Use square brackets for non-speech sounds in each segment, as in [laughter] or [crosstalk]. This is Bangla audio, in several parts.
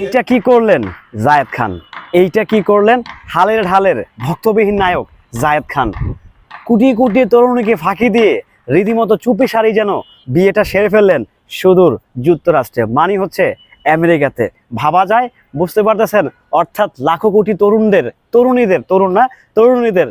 এইটা কি করলেন? জায়েদ খান। এইটা কি করলেন? হালের ঢালের ভক্তবিহীন নায়ক জায়েদ খান। কোটি কোটি তরুণীকে ফাঁকি দিয়ে রীতিমতো চুপি সারি যেন বিয়েটা সেরে ফেললেন সুদূর যুক্তরাষ্ট্রে। মানি হচ্ছে আমেরিকাতে। ভাবা যায়, বুঝতে পারতেছেন? অর্থাৎ লাখো কোটি তরুণদের, তরুণীদের, তরুণ না, তরুণীদের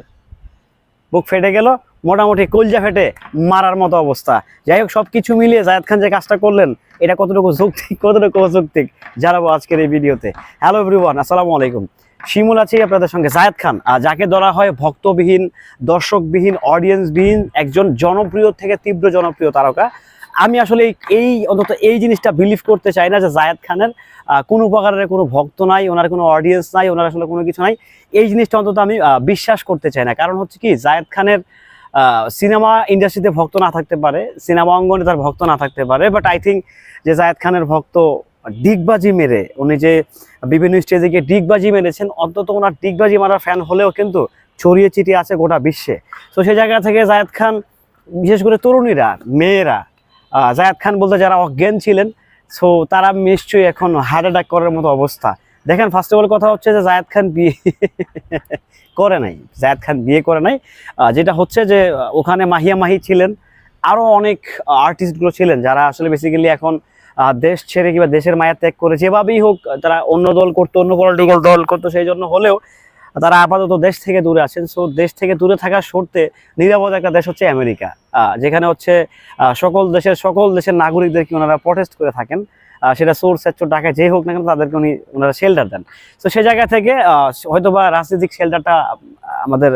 বুক ফেটে গেল। মোটামুটি কলজা ফেটে মারার মতো অবস্থা। যাই হোক সব কিছু মিলিয়ে জায়েদ খান যে কাজটা করলেন, এটা কতটুকু যৌক্তিক, কতটুকু অযৌক্তিক, জানাব আজকের এই ভিডিওতে। হ্যালো এভরিওয়ান আসসালামু আলাইকুম। শিমুল আছি আপনাদের সঙ্গে, জায়েদ খান। যাকে ধরা হয় ভক্তবিহীন, দর্শকবিহীন অডিয়েন্সবিহীন একজন জনপ্রিয় থেকে তীব্র জনপ্রিয় তারকা। আমি আসলে এই অন্তত এই জিনিসটা বিলিভ করতে চাই না যে জায়েদ খানের কোনো প্রকারের কোনো ভক্ত নাই, ওনার কোনো অডিয়েন্স নাই, ওনার আসলে কোনো কিছু নাই। এই জিনিসটা অন্তত আমি বিশ্বাস করতে চাই না। কারণ হচ্ছে কি, জায়েদ খানের সিনেমা ইন্ডাস্ট্রিতে ভক্ত না থাকতে পারে, সিনেমা অঙ্গনে তার ভক্ত না থাকতে পারে বাট আই থিঙ্ক যে জায়েদ খানের ভক্ত ডিগবাজি মেরে, উনি যে বিভিন্ন স্টেজে গিয়ে ডিগবাজি মেরেছেন, অন্তত ওনার ডিগবাজি মারার ফ্যান হলেও কিন্তু ছড়িয়ে ছিটিয়ে আছে গোটা বিশ্বে। তো সেই জায়গা থেকে জায়েদ খান, বিশেষ করে তরুণীরা, মেয়েরা জায়েদ খান বলতে যারা অজ্ঞান ছিলেন সো তারা নিশ্চয়ই এখন হার্ট অ্যাটাক করার মতো অবস্থা। দেখেন ফার্স্ট অফ অল কথা হচ্ছে যে জায়েদ খান বিয়ে করে নাই। জায়েদ খান বিয়ে করে নাই। যেটা হচ্ছে যে ওখানে মাহিয়া মাহি ছিলেন। আরও অনেক আর্টিস্টগুলো ছিলেন যারা আসলে বেসিক্যালি এখন দেশ ছেড়ে কিংবা দেশের মায়া ত্যাগ করে যেভাবেই হোক, তারা অন্য দল করতো, অন্য পলিটিক্যাল দল করতো, সেই জন্য হলেও তারা আপাতত দেশ থেকে দূরে আছেন। সো দেশ থেকে দূরে থাকার শর্তে নিরাপদ একটা দেশ হচ্ছে আমেরিকা। যেখানে হচ্ছে সকল দেশের সকল দেশের নাগরিকদেরকে ওনারা প্রটেস্ট করে থাকেন। সেটা সোর্স সেক্টর ঢাকায় যেই হোক না কেন তাদেরকে উনি ওনারা শেল্টার দেন। তো সেই জায়গা থেকে আহ, হয়তোবা রাজনৈতিক শেল্টারটা আমাদের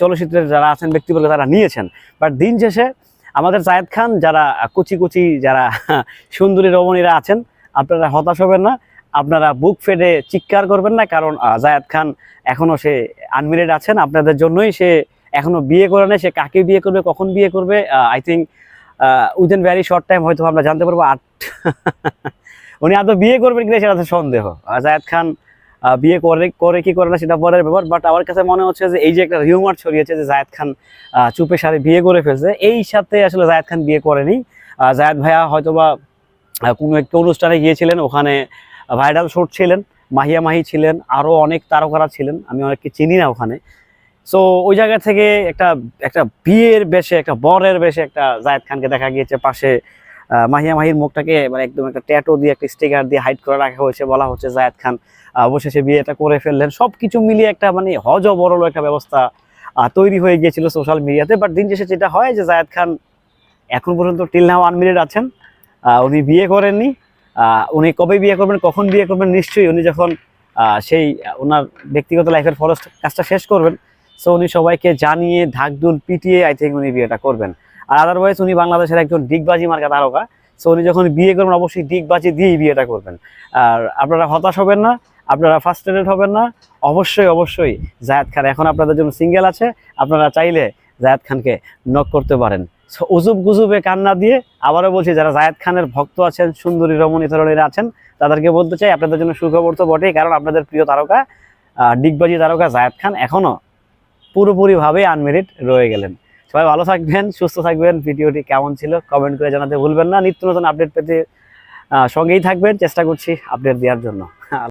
চলচ্চিত্রের যারা আছেন ব্যক্তিবর্গ তারা নিয়েছেন। বাট দিন শেষে আমাদের জায়েদ খান যারা কুচি কুচি যারা [laughs] সুন্দরী রমণীরা আছেন আপনারা হতাশ হবেন না। আপনারা বুক ফেটে চিৎকার করবেন না কারণ জায়েদ খান এখনও সে আনমিরেড আছেন। আপনাদের জন্যই সে এখনও বিয়ে করে নেই সে কাকে বিয়ে করবে কখন বিয়ে করবে? I think within very short time হয়তো আমরা জানতে পারব। আট উনি আদৌ বিয়ে করবেন কিনা সেটা তো সন্দেহ। জায়েদ খান বিয়ে করে করে কি করে না সেটা পরের ব্যাপার বাট আমার কাছে মনে হচ্ছে যে এই যে একটা রিউমার ছড়িয়েছে যে জায়েদ খান চুপে সারে বিয়ে করে ফেলছে, এই সাথে আসলে জায়েদ খান বিয়ে করেনি। জায়েদ ভাইয়া হয়তোবা কোনো একটা অনুষ্ঠানে গিয়েছিলেন, ওখানে ভাইরাল শোট ছিলেন, মাহিয়া মাহি ছিলেন আরও অনেক তারকারা ছিলেন, আমি অনেককে চিনি না ওখানে। সো ওই জায়গা থেকে একটা একটা বিয়ের বেশে, একটা বরের বেশে একটা জায়েদ খানকে দেখা গিয়েছে পাশে মাহিয়া মাহির মুখটাকে মানে একদম একটা ট্যাটো দিয়ে, একটা স্টিকার দিয়ে হাইড করে রাখা হয়েছে, বলা হচ্ছে জায়েদ খান। অবশেষে বিয়েটা করে ফেললেন। সব কিছু মিলিয়ে একটা মানে হজ বড়লো একটা ব্যবস্থা তৈরি হয়ে গিয়েছিল সোশ্যাল মিডিয়াতে বাট দিন শেষে যেটা হয় যে জায়েদ খান এখন পর্যন্ত টিল নাও আনমিরেড আছেন। উনি বিয়ে করেননি। উনি কবে বিয়ে করবেন, কখন বিয়ে করবেন, নিশ্চয়ই উনি যখন সেই ওনার ব্যক্তিগত লাইফের ফরেস্ট কাজটা শেষ করবেন। সো উনি সবাইকে জানিয়ে, ঢাকঢুল পিটিয়ে আই থিঙ্ক উনি বিয়েটা করবেন। আর আদারওয়াইজ উনি বাংলাদেশের একজন ডিগবাজি মার্কা তারকা। সো উনি যখন বিয়ে করবেন, অবশ্যই ডিগবাজি দিয়েই বিয়েটা করবেন। আর আপনারা হতাশ হবেন না, আপনারা ফার্স্টেড হবেন না। অবশ্যই অবশ্যই জায়েদ খান, এখন আপনাদের জন্য সিঙ্গেল আছে। আপনারা চাইলে জায়েদ খানকে নক করতে পারেন। উজুব গুজুবে কান্না দিয়ে আবারও বলছি, যারা জায়েদ খানের ভক্ত আছেন, সুন্দরী, রমণী তরুণীরা আছেন, তাদেরকে বলতে চাই, আপনাদের জন্য সুখবর তো বটেই, কারণ আপনাদের প্রিয় তারকা ডিগবাজি তারকা জায়েদ খান এখনও পুরোপুরিভাবে আনমেরিড রয়ে গেলেন। সবাই ভালো থাকবেন, সুস্থ থাকবেন। ভিডিওটি কেমন ছিল কমেন্ট করে জানাতে ভুলবেন না। নিত্য নতুন আপডেট পেতে সঙ্গেই থাকবেন। চেষ্টা করছি আপডেট দেওয়ার জন্য।